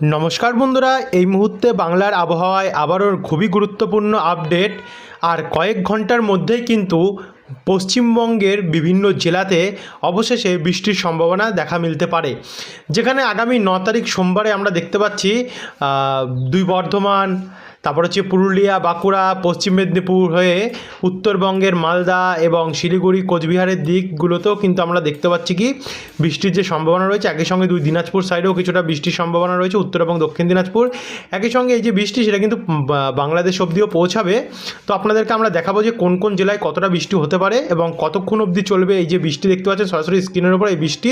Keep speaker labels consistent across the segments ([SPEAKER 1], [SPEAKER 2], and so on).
[SPEAKER 1] নমস্কার বন্ধুরা, এই মুহূর্তে বাংলার আবহাওয়ায় আবারও খুবই গুরুত্বপূর্ণ আপডেট। আর কয়েক ঘণ্টার মধ্যেই কিন্তু পশ্চিমবঙ্গের বিভিন্ন জেলাতে অবশেষে বৃষ্টির সম্ভাবনা দেখা মিলতে পারে। যেখানে আগামী ন তারিখ সোমবারে আমরা দেখতে পাচ্ছি দুই বর্ধমান তারপর হচ্ছে পুরুলিয়া, বাঁকুড়া, পশ্চিম মেদিনীপুর হয়ে উত্তরবঙ্গের মালদা এবং শিলিগুড়ি, কোচবিহারের দিকগুলোতেও কিন্তু আমরা দেখতে পাচ্ছি কি, বৃষ্টির যে সম্ভাবনা রয়েছে, একই সঙ্গে দুই দিনাজপুর সাইডেও কিছুটা বৃষ্টির সম্ভাবনা রয়েছে, উত্তর এবং দক্ষিণ দিনাজপুর। একই সঙ্গে এই যে বৃষ্টি, সেটা কিন্তু বাংলাদেশ অবধিও পৌঁছাবে। তো আপনাদেরকে আমরা দেখাবো যে কোন কোন জেলায় কতটা বৃষ্টি হতে পারে এবং কতক্ষণ অবধি চলবে এই যে বৃষ্টি দেখতে পাচ্ছেন, সরাসরি স্ক্রিনের উপর এই বৃষ্টি।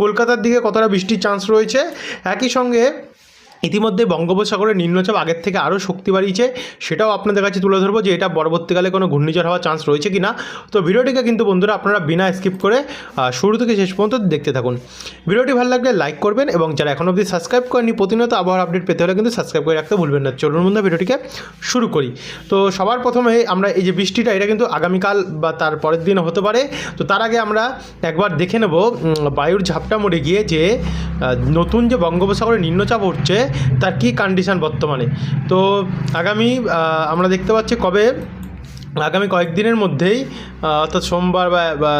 [SPEAKER 1] কলকাতার দিকে কতটা বৃষ্টির চান্স রয়েছে? একই সঙ্গে ইতিমধ্যে বঙ্গোপসাগরের নিম্নচাপ আগের থেকে আরও শক্তি বাড়িয়েছে, সেটাও আপনাদের কাছে তুলে ধরবো যে এটা পরবর্তীকালে কোনো ঘূর্ণিঝড় হওয়ার চান্স রয়েছে কি না তো ভিডিওটিকে কিন্তু বন্ধুরা আপনারা বিনা স্কিপ করে শুরু থেকে শেষ পর্যন্ত দেখতে থাকুন। ভিডিওটি ভালো লাগলে লাইক করবেন এবং যারা এখন অবধি সাবস্ক্রাইব করেনি প্রতিনিয়ত আবহাওয়ার আপডেট পেতে হলে কিন্তু সাবস্ক্রাইব করে রাখতে ভুলবেন না। চলুন বন্ধু ভিডিওটিকে শুরু করি। তো সবার প্রথমে আমরা এই যে বৃষ্টিটা, এটা কিন্তু আগামীকাল বা তার পরের দিনও হতে পারে। তো তার আগে আমরা একবার দেখে নেব বায়ুর ঝাপটা মরে গিয়ে যে নতুন যে বঙ্গোপসাগরে নিম্নচাপ উঠছে তার কি কন্ডিশান বর্তমানে? তো আগামী আমরা দেখতে পাচ্ছি কবে? আগামী কয়েকদিনের মধ্যেই অর্থাৎ সোমবার বা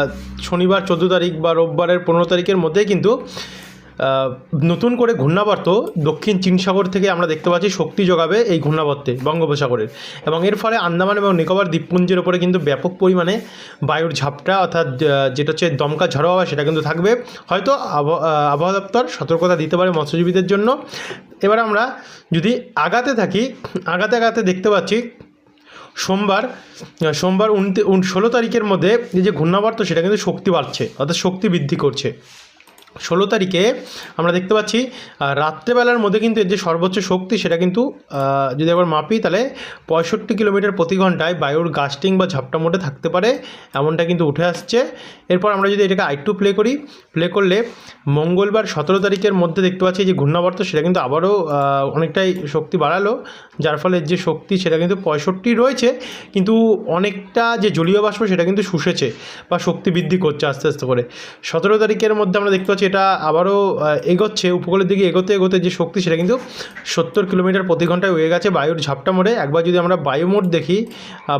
[SPEAKER 1] শনিবার চোদ্দ তারিখ বা রোববারের পনেরো তারিখের মধ্যেই কিন্তু নতুন করে ঘূর্ণাবর্ত দক্ষিণ চীন সাগর থেকে আমরা দেখতে পাচ্ছি শক্তি যোগাবে এই ঘূর্ণাবর্তে, বঙ্গোপসাগরের। এবং এর ফলে আন্দামান এবং নিকোবর দ্বীপপুঞ্জের ওপরে কিন্তু ব্যাপক পরিমাণে বায়ুর ঝাপটা অর্থাৎ যেটা হচ্ছে দমকা ঝড়ো হওয়া, সেটা কিন্তু থাকবে। হয়তো আবহ- আবহাওয়া দপ্তর সতর্কতা দিতে পারে মৎস্যজীবীদের জন্য। এবার আমরা যদি আগাতে থাকি, আগাতে আগাতে দেখতে পাচ্ছি সোমবার সোমবার ষোলো তারিখের মধ্যে যে ঘূর্ণাবর্ত, সেটা কিন্তু শক্তি বাড়ছে, অর্থাৎ শক্তি বৃদ্ধি করছে। ষোলো তারিখে আমরা দেখতে পাচ্ছি রাত্রেবেলার মধ্যে কিন্তু এর যে সর্বোচ্চ শক্তি সেটা কিন্তু যদি একবার মাপি তাহলে পঁয়ষট্টি কিলোমিটার প্রতি ঘন্টায় বায়ুর গাস্টিং বা ঝাপটা মোটে থাকতে পারে, এমনটা কিন্তু উঠে আসছে। এরপর আমরা যদি এটাকে আরেকটু প্লে করি প্লে করলে মঙ্গলবার সতেরো তারিখের মধ্যে দেখতে পাচ্ছি যে ঘূর্ণাবর্ত সেটা কিন্তু আবারও অনেকটাই শক্তি বাড়ালো, যার ফলে যে শক্তি সেটা কিন্তু পঁয়ষট্টি রয়েছে, কিন্তু অনেকটা যে জলীয় বাষ্প সেটা কিন্তু শুষেছে বা শক্তি বৃদ্ধি করছে আস্তে আস্তে করে। সতেরো তারিখের মধ্যে আমরা দেখতে পাচ্ছি এটা আবারও এগোচ্ছে, উপকূলের দিকে এগোতে এগোতে যে শক্তি সেটা কিন্তু সত্তর কিলোমিটার প্রতি ঘন্টায় হয়ে গেছে বায়ুর ঝাপটা মোড়ে। একবার যদি আমরা বায়ুমোট দেখি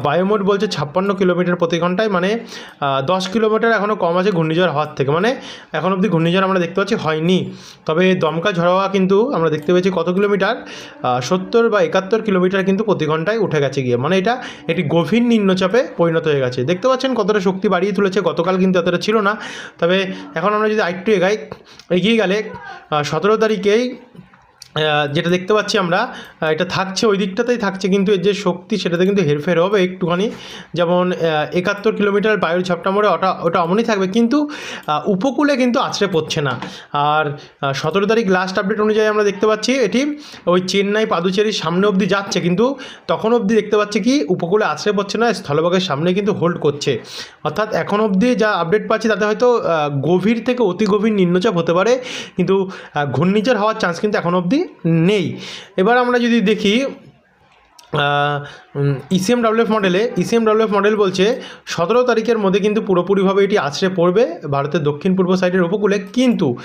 [SPEAKER 1] বায়ুমোট বলছে ছাপ্পান্ন কিলোমিটার প্রতি ঘন্টায় মানে দশ কিলোমিটার এখনও কম আছে ঘূর্ণিঝড় হওয়ার থেকে মানে এখন অবধি ঘূর্ণিঝড় আমরা দেখতে পাচ্ছি হয়নি। তবে দমকা ঝড় হওয়া কিন্তু আমরা দেখতে পেয়েছি কত কিলোমিটার? সত্তর বা একাত্তর কিলোমিটার কিন্তু প্রতি ঘন্টায় উঠে গেছে গিয়ে মানে এটা একটি গভীর নিম্নচাপে পরিণত হয়ে গেছে। দেখতে পাচ্ছেন কতটা শক্তি বাড়িয়ে তুলেছে, গতকাল কিন্তু এতটা ছিল না। তবে এখন আমরা যদি আরেকটু এগাই এগিয়ে গেলে সতেরো তারিখেই যেটা দেখতে পাচ্ছি আমরা এটা থাকছে ওই দিকটাতেই থাকছে, কিন্তু এর যে শক্তি সেটাতে কিন্তু হেরফের হবে একটুখানি। যেমন একাত্তর কিলোমিটার বায়ুর ঝাপটা মোড়ে ওটা ওটা অমনই থাকবে, কিন্তু উপকূলে কিন্তু আছড়ে পড়ছে না। আর সতেরো তারিখ লাস্ট আপডেট অনুযায়ী আমরা দেখতে পাচ্ছি এটি ওই চেন্নাই পাদুচেরির সামনে অবধি যাচ্ছে, কিন্তু তখন অবধি দেখতে পাচ্ছি কি, উপকূলে আছড়ে পড়ছে না, স্থলভাগের সামনে কিন্তু হোল্ড করছে। অর্থাৎ এখন অবধি যা আপডেট পাচ্ছি তাতে হয়তো গভীর থেকে অতি গভীর নিম্নচাপ হতে পারে, কিন্তু ঘূর্ণিঝড় হওয়ার চান্স কিন্তু এখন অবধি নেই। এবার আমরা যদি দেখি ইসিএম ডাব্লিউএফ মডেলে ইসিএম ডাব্লিউএফ মডেল বলছে, সতেরো তারিখের মধ্যে কিন্তু পুরোপুরিভাবে এটি আছড়ে পড়বে ভারতের দক্ষিণ পূর্ব সাইডের উপকূলে। কিন্তু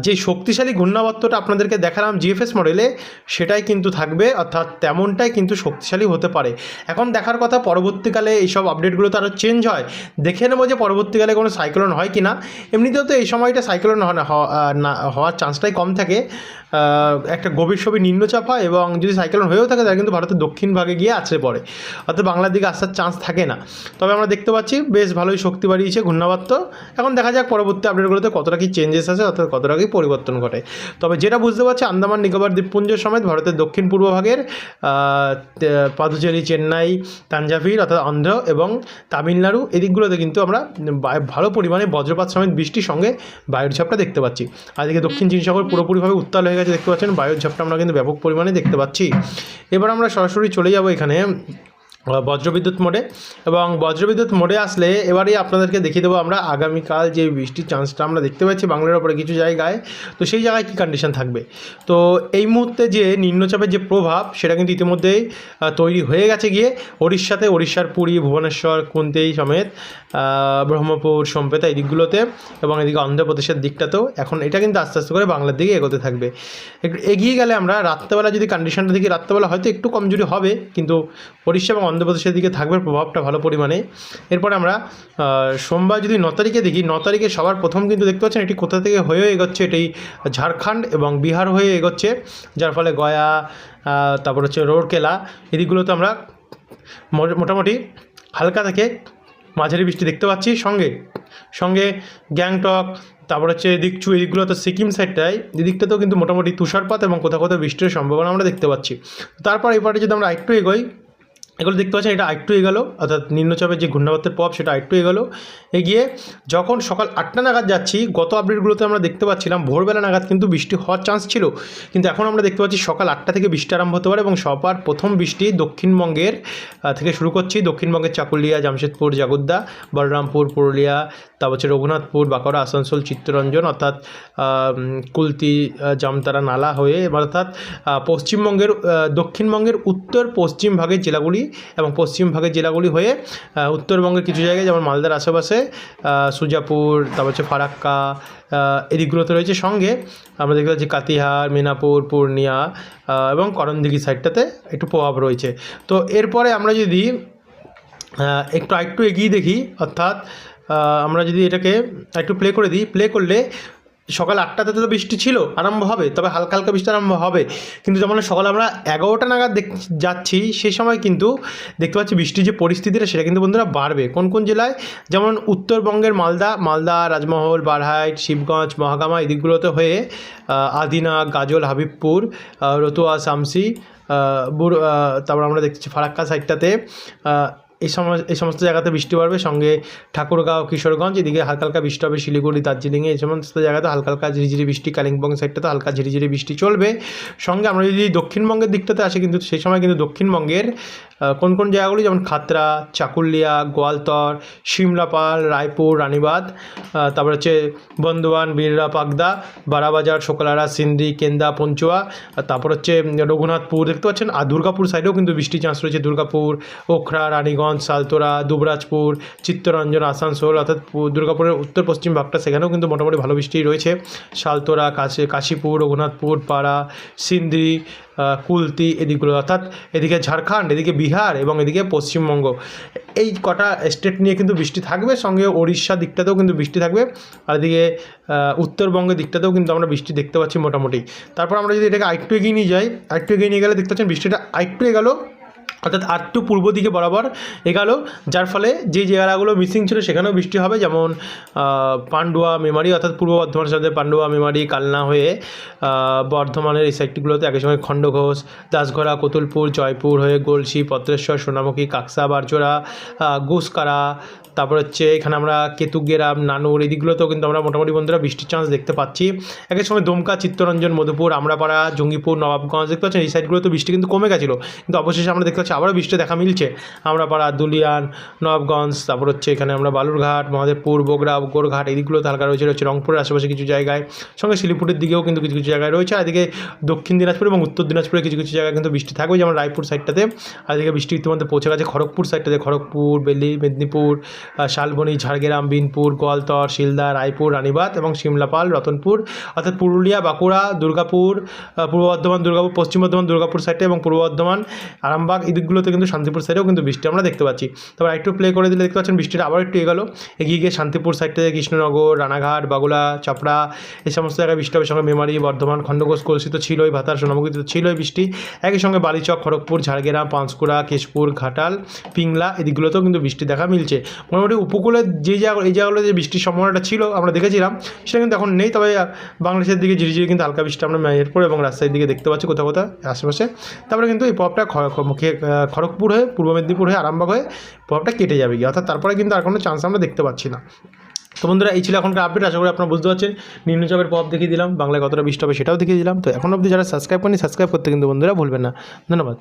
[SPEAKER 1] যে শক্তিশালী ঘূর্ণাবর্তটা আপনাদেরকে দেখালাম জিএফএস মডেলে সেটাই কিন্তু থাকবে, অর্থাৎ তেমনটাই কিন্তু শক্তিশালী হতে পারে। এখন দেখার কথা, পরবর্তীকালে এইসব আপডেটগুলো তো আরও চেঞ্জ হয়। দেখে নেব যে পরবর্তীকালে কোনো সাইক্লোন হয় কি না এমনিতেও তো এই সময়টা সাইক্লোন হয় না হওয়া- না, হওয়ার চান্সটাই কম থাকে। একটা গভীর সবই নিম্নচাপ হয় এবং যদি সাইক্লোন হয়েও থাকে, তাহলে কিন্তু ভারতের দক্ষিণ ভাগে গিয়ে আছড়ে পড়ে। অর্থাৎ বাংলার দিকে আসার চান্স থাকে না। তবে আমরা দেখতে পাচ্ছি বেশ ভালোই শক্তি বাড়িয়েছে ঘূর্ণাবর্ত এখন দেখা যাক পরবর্তী আপডেটগুলোতে কতটা কি চেঞ্জেস আছে, অর্থাৎ কতটা কি পরিবর্তন ঘটে। তবে যেটা বুঝতে পারছি, আন্দামান, নিকোবর দ্বীপপুঞ্জের সমেত ভারতের দক্ষিণ পূর্ব ভাগের পাদুচেরি, চেন্নাই, তাঞ্জাভির, অর্থাৎ অন্ধ্র এবং তামিলনাড়ু এদিকগুলোতে কিন্তু আমরা ভালো পরিমাণে বজ্রপাত সমেত বৃষ্টির সঙ্গে বায়ুর ঝাপটা দেখতে পাচ্ছি। আজকে দক্ষিণ চীন সাগর পুরোপুরিভাবে উত্তাল হয়ে গেছে, দেখতে পাচ্ছেন। বায়ুর ঝাপটা আমরা কিন্তু ব্যাপক পরিমাণে দেখতে পাচ্ছি। এবার আমরা সরাসরি চলে যাব এখানে। Graham বজ্রবিদ্যুৎ মোডে। এবং বজ্রবিদ্যুৎ মোডে আসলে এবারেই আপনাদেরকে দেখিয়ে দেবো আমরা আগামীকাল যে বৃষ্টির চান্সটা আমরা দেখতে পাচ্ছি বাংলার ওপরে কিছু জায়গায়। তো সেই জায়গায় কী কন্ডিশন থাকবে? তো এই মুহূর্তে যে নিম্নচাপের যে প্রভাব, সেটা কিন্তু ইতিমধ্যেই তৈরি হয়ে গেছে গিয়ে ওড়িশাতে, ওড়িশার পুরী, ভুবনেশ্বর কুন্তেই সমেত ব্রহ্মপুর, সম্পেতা এই দিকগুলোতে এবং এদিকে অন্ধ্রপ্রদেশের দিকটাতেও এখন এটা কিন্তু আস্তে আস্তে করে বাংলার দিকে এগোতে থাকবে। এগিয়ে গেলে আমরা রাত্রেবেলা যদি কন্ডিশনটা দেখি, রাত্রেবেলা হয়তো একটু কমজোরি হবে, কিন্তু উড়িষ্যা এবং অন্ধ্রপ্রদেশের দিকে থাকবে, প্রভাবটা ভালো পরিমাণে। এরপরে আমরা সোমবার যদি ন তারিখে দেখি, ন তারিখে সবার প্রথম কিন্তু দেখতে পাচ্ছেন এটি কোথা থেকে হয়ে এগোচ্ছে, এটি ঝাড়খণ্ড এবং বিহার হয়ে এগোচ্ছে, যার ফলে গয়া তারপর হচ্ছে রোরকেলা, এদিকগুলোতে আমরা মোটামুটি হালকা থেকে মাঝারি বৃষ্টি দেখতে পাচ্ছি। সঙ্গে সঙ্গে গ্যাংটক, তারপর হচ্ছে এদিকচু এদিকগুলো তো সিকিম সাইডটায় এদিকটাতেও কিন্তু মোটামুটি তুষারপাত এবং কোথাও কোথাও বৃষ্টির সম্ভাবনা আমরা দেখতে পাচ্ছি। তারপর পাটে যদি আমরা একটু এগোই এগুলো দেখতে পাচ্ছেন, এটা আরেকটু এগোলো, অর্থাৎ নিম্নচাপের যে ঘূর্ণাবর্তের প্রভাব, সেটা আরেকটু এগোলো। এগিয়ে যখন সকাল আটটা নাগাদ যাচ্ছি, গত আপডেটগুলোতে আমরা দেখতে পাচ্ছিলাম, ভোরবেলা নাগাদ কিন্তু বৃষ্টি হওয়ার চান্স ছিল। কিন্তু এখন আমরা দেখতে পাচ্ছি সকাল আটটা থেকে বৃষ্টি আরম্ভ হতে পারে এবং সবার প্রথম বৃষ্টি দক্ষিণবঙ্গের থেকে শুরু করছি। দক্ষিণবঙ্গের চাকুলিয়া, জামশেদপুর, জাগুদ্দা, বলরামপুর, পুরুলিয়া, তারপর হচ্ছে রঘুনাথপুর, বাঁকুড়া, আসানসোল, চিত্তরঞ্জন, অর্থাৎ কুলতি জামতারা, নালা হয়ে, অর্থাৎ পশ্চিমবঙ্গের দক্ষিণবঙ্গের উত্তর পশ্চিম ভাগের জেলাগুলি এবং পশ্চিম ভাগের জেলাগুলি হয়ে উত্তরবঙ্গের কিছু জায়গায়, যেমন মালদার আশেপাশে সুজাপুর, তারপর হচ্ছে ফারাক্কা এদিকগুলোতে রয়েছে। সঙ্গে আমরা দেখতে পাচ্ছি কাতিহার মিনাপুর পূর্ণিয়া এবং করণদিঘি সাইডটাতে একটু প্রভাব রয়েছে। তো এরপরে আমরা যদি একটু আরেকটু এগিয়ে দেখি, অর্থাৎ আমরা যদি এটাকে একটু প্লে করে দিই। প্লে করলে সকাল আটটাতে তো বৃষ্টি ছিল, আরম্ভ হবে, তবে হালকা হালকা বৃষ্টি আরম্ভ হবে। কিন্তু যখন সকাল আমরা এগারোটা নাগাদ দেখ, যাচ্ছি সেই সময় কিন্তু দেখতে পাচ্ছি বৃষ্টির যে পরিস্থিতিটা, সেটা কিন্তু বন্ধুরা বাড়বে। কোন কোন জেলায়? যেমন উত্তরবঙ্গের মালদা মালদা, রাজমহল বারহাইট শিবগঞ্জ, মহাগামা এই দিকগুলোতে হয়ে আদিনা, গাজল, হাবিবপুর রতুয়া, শামসি তারপর আমরা দেখছি ফারাক্কা সাইডটাতে এই সময় এই সমস্ত জায়গাতে বৃষ্টি বাড়বে সঙ্গে ঠাকুরগাঁও কিশোরগঞ্জ এদিকে হালকা হালকা বৃষ্টি হবে। শিলিগুড়ি দার্জিলিংয়ে এই সমস্ত জায়গাতে হালকা হালকা ঝিরিঝিরি বৃষ্টি। কালিম্পং সাইডটাতে হালকা ঝিরিঝিরি বৃষ্টি চলবে। সঙ্গে আমরা যদি দক্ষিণবঙ্গের দিকটাতে আসি কিন্তু সেই সময় কিন্তু দক্ষিণবঙ্গের কোন কোন জায়গাগুলি? যেমন খাতরা চাকুলিয়া গোয়ালতর সিমলাপাল রায়পুর রানীবাঁধ আহ, তারপর হচ্ছে বন্ধুয়ান বীররা পাগদা বারাবাজার শোকলারা সিন্দি কেন্দা পঞ্চুয়া তারপর হচ্ছে রঘুনাথপুর। দেখতে পাচ্ছেন? আর দুর্গাপুর সাইডেও কিন্তু বৃষ্টির চান্স রয়েছে। দুর্গাপুর ওখরা রানীগঞ্জ সালতোরা দুবরাজপুর, চিত্তরঞ্জন, আসানসোল, অর্থাৎ দুর্গাপুরের উত্তর পশ্চিম ভাগটা, সেখানেও কিন্তু মোটামুটি ভালো বৃষ্টি রয়েছে। সালতোরা কাশি কাশীপুর, রঘুনাথপুর, পাড়া সিন্দি কুলতি এদিকগুলো। অর্থাৎ এদিকে ঝাড়খণ্ড, এদিকে বিহার এবং এদিকে পশ্চিমবঙ্গ। এই কটা স্টেট নিয়ে কিন্তু বৃষ্টি থাকবে, সঙ্গে ওড়িশা দিকটাতেও কিন্তু বৃষ্টি থাকবে, আর এদিকে উত্তরবঙ্গের দিকটাতেও কিন্তু আমরা বৃষ্টি দেখতে পাচ্ছি মোটামুটি। তারপর আমরা যদি এটাকে আরেকটু এগিয়ে নিয়ে যাই, আরেকটু এগিয়ে নিয়ে গেলে দেখতে পাচ্ছেন বৃষ্টিটা আরেকটু এগেলো। অর্থাৎ আরেকটু পূর্ব দিকে বরাবর এগালো যার ফলে যে জায়গাগুলো মিসিং ছিল সেখানেও বৃষ্টি হবে যেমন পান্ডুয়া মেমারি অর্থাৎ পূর্ব বর্ধমানের সাথে পান্ডুয়া মেমারি কালনা হয়ে বর্ধমানের এই সাইডগুলোতে একই সময় খণ্ডঘোষ দাসঘরা কতুলপুর জয়পুর হয়ে গলসি পত্রেশ্বর সোনামুখী কাকসা আহ, গুসকারা তারপর হচ্ছে এখানে আমরা কেতুগ্রাম নানুর এই দিকগুলোতেও কিন্তু আমরা মোটামুটি বন্ধুরা বৃষ্টির চান্স দেখতে পাচ্ছি। একই সময় দমকা চিত্তরঞ্জন মধুপুর আমরাপাড়া জঙ্গিপুর নবাবগঞ্জ দেখতে পাচ্ছেন এই সাইডগুলোতে বৃষ্টি কিন্তু কমে গেছিল কিন্তু অবশেষে আমরা দেখতে পাচ্ছি আবারও বৃষ্টি দেখা মিলছে। আমরাপাড়া, দুলিয়ান, নবগঞ্জ, তারপর হচ্ছে এখানে আমরা বালুরঘাট, মহাদেবপুর, বগুড়া, গোরঘাট, এই হালকা রয়েছে রয়েছে রংপুরের আশেপাশে কিছু জায়গায়। সঙ্গে শিলিপুরের দিকেও কিন্তু কিছু কিছু জায়গায় রয়েছে এদিকে দক্ষিণ দিনাজপুর এবং উত্তর দিনাজপুরে কিছু কিছু জায়গায় কিন্তু বৃষ্টি থাকবে, যেমন রায়পুর সাইডটাতে। এদিকে বৃষ্টি ইতিমধ্যে পৌঁছে গেছে খড়গপুর সাইডটাতে, খড়গপুর বেলি মেদিনীপুর শালবনি, ঝাড়গ্রাম, বিনপুর, গোয়ালতর, শিলদা, রায়পুর, রানীবাঁধ এবং সিমলাপাল, রতনপুর। অর্থাৎ পুরুলিয়া, বাঁকুড়া, দুর্গাপুর পূর্ব বর্ধমান, দুর্গাপুর, পশ্চিম বর্ধমান, দুর্গাপুর সাইডে এবং পূর্ব বর্ধমান, আরামবাগ এই দিকগুলোতে কিন্তু শান্তিপুর সাইডেও কিন্তু বৃষ্টি আমরা দেখতে পাচ্ছি। তবে একটু প্লে করে দিলে দেখতে পাচ্ছেন বৃষ্টিটা আবার একটু এগোলো। এগিয়ে গিয়ে শান্তিপুর সাইডটাতে কৃষ্ণনগর, রানাঘাট, বাগুলা, চাপড়া এই সমস্ত জায়গায় বৃষ্টি হবে। সঙ্গে মেমারি, বর্ধমান, খণ্ডঘোষ কলসি তো ছিলই, ভাতার, সোনামুখী তো ছিলই বৃষ্টি। একই সঙ্গে বালিচক, খড়গপুর, ঝাড়গ্রাম, পাঁশকুড়া, কেশপুর, ঘাটাল, পিংলা এদিকগুলোতেও কিন্তু বৃষ্টি দেখা মিলছে। মোটামুটি উপকূলের যে জায়গা এই জায়গাগুলো যে বৃষ্টির সম্ভাবনাটা ছিল আমরা দেখেছিলাম, সেটা কিন্তু এখন নেই। তবে বাংলাদেশের দিকে ঝিরিঝিরি কিন্তু হালকা বৃষ্টি আমরা এরপর এবং রাজশাহীর দিকে দেখতে পাচ্ছি কোথাও কোথাও আশেপাশে। তারপরে কিন্তু এই পপটা খড়গপুর হয়ে, পূর্ব মেদিনীপুর হয়ে, আরামবাগ হয়ে প্রভাবটা কেটে যাবে গিয়ে। অর্থাৎ তারপরে কিন্তু আর কোনো চান্স আমরা দেখতে পাচ্ছি না। তো বন্ধুরা, এই ছিল এখনকার আপডেট আশা করি আপনারা বুঝতে পারছেন। নিম্নচাপের প্রভাব দেখিয়ে দিলাম। বাংলায় কতটা বৃষ্টি হবে সেটাও দেখিয়ে দিলাম। তো এখন অবধি যারা সাবস্ক্রাইব করেনি সাবস্ক্রাইব করতে কিন্তু বন্ধুরা ভুলবেন না। ধন্যবাদ।